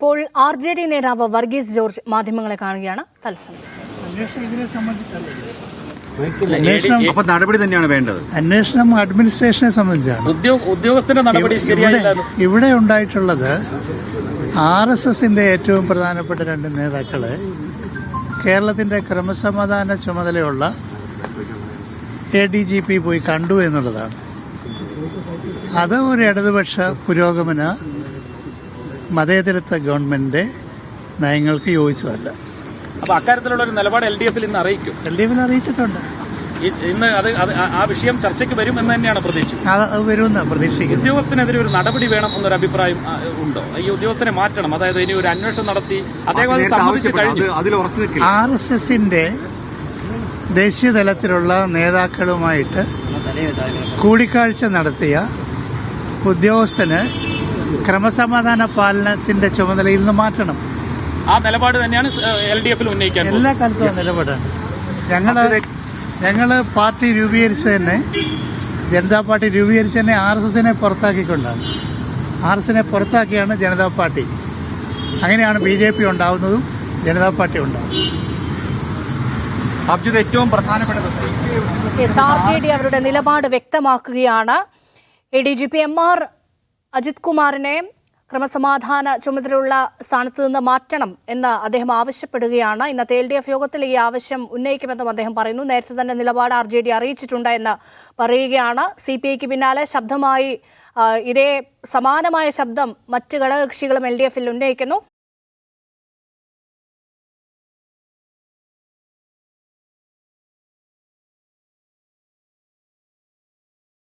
ഇപ്പോൾ R J D നേതാവ് Varghese George മാധ്യമങ്ങളെ കാണുകയാണ് തത്സമയം. അന്വേഷണം നടപടി തന്നെയാണ് വേണ്ടത്. അന്വേഷണം അഡ്മിനിസ്ട്രേഷനെ സംബന്ധിച്ചാണ്. ഉദ്യോ- ഉദ്യോഗസ്ഥന്റെ നടപടി ഇവിടെ ഉണ്ടായിട്ടുള്ളത് ആർ എസ് എസിന്റെ ഏറ്റവും പ്രധാനപ്പെട്ട രണ്ട് നേതാക്കൾ കേരളത്തിന്റെ ക്രമസമാധാന ചുമതലയുള്ള എ ഡി ജി പി പോയി കണ്ടു എന്നുള്ളതാണ്. അത് ഒരു ഇടതുപക്ഷ പുരോഗമന മതേതരത്വ ഗവൺമെന്റിന്റെ നയങ്ങൾക്ക് യോജിച്ചതല്ല. അപ്പൊ അക്കാര്യത്തിലുള്ള ഒരു നിലപാട് എൽ ഡി എഫിൽ ഇന്ന് അറിയിക്കും. എൽ ഡി എഫിൽ അറിയിച്ചിട്ടുണ്ട്. ഇന്ന് അത് ആ- വിഷയം ചർച്ചയ്ക്ക് വരും എന്ന് തന്നെയാണ് പ്രതീക്ഷിക്കുന്നത്. അത് അത് വരുമെന്ന് പ്രതീക്ഷിക്കുന്നു ഉദ്യോഗസ്ഥനെതിരെ ഒരു നടപടി വേണം എന്നൊരു അഭിപ്രായം ആ, ഉണ്ടോ? ഈ ഉദ്യോഗസ്ഥനെ മാറ്റണം. അതായത് ഇനി ഒരു അന്വേഷണം നടത്തി അദ്ദേഹം അത് സമ്മതിച്ചു കഴിഞ്ഞു. ആർ എസ് എസിന്റെ ദേശീയ തലത്തിലുള്ള നേതാക്കളുമായിട്ട് കൂടിക്കാഴ്ച നടത്തിയ ഉദ്യോഗസ്ഥന് ക്രമസമാധാന പാലനത്തിന്റെ ചുമതലയിൽ നിന്ന് മാറ്റണം. ആ നിലപാട് തന്നെയാണ് എൽ ഡി എഫിൽ ഉന്നയിക്കാൻ എല്ലാ കാലത്തും നിലപാടാണ്. ഞങ്ങൾ ഞങ്ങൾ പാർട്ടി രൂപീകരിച്ച തന്നെ ജനതാ പാർട്ടി രൂപീകരിച്ച തന്നെ ആർ എസ് എസിനെ പുറത്താക്കിക്കൊണ്ടാണ്. ആർ എസ് എസിനെ പുറത്താക്കിയാണ് ജനതാ പാർട്ടി. അങ്ങനെയാണ് ബി ജെ പി ഉണ്ടാവുന്നതും ജനതാ പാർട്ടി ഉണ്ടാവുന്നതും. അബ്ജുദ് ഏറ്റവും പ്രധാനപ്പെട്ടത് എസ് ആർ ജെ ഡി അവരുടെ നിലപാട് വ്യക്തമാക്കുകയാണ്. A D G P M R Ajith കുമാറിനെ ക്രമസമാധാന ചുമതലയുള്ള സ്ഥാനത്ത് നിന്ന് മാറ്റണം എന്ന് അദ്ദേഹം ആവശ്യപ്പെടുകയാണ്. ഇന്നത്തെ എൽ ഡി എഫ് യോഗത്തിൽ ഈ ആവശ്യം ഉന്നയിക്കുമെന്നും അദ്ദേഹം പറയുന്നു. നേരത്തെ തന്നെ നിലപാട് ആർ ജെ ഡി അറിയിച്ചിട്ടുണ്ട് എന്ന് പറയുകയാണ്. സി പി ഐക്ക് പിന്നാലെ ശബ്ദമായി ഇതേ സമാനമായ ശബ്ദം മറ്റ് ഘടകകക്ഷികളും എൽ ഡി എഫിൽ ഉന്നയിക്കുന്നു.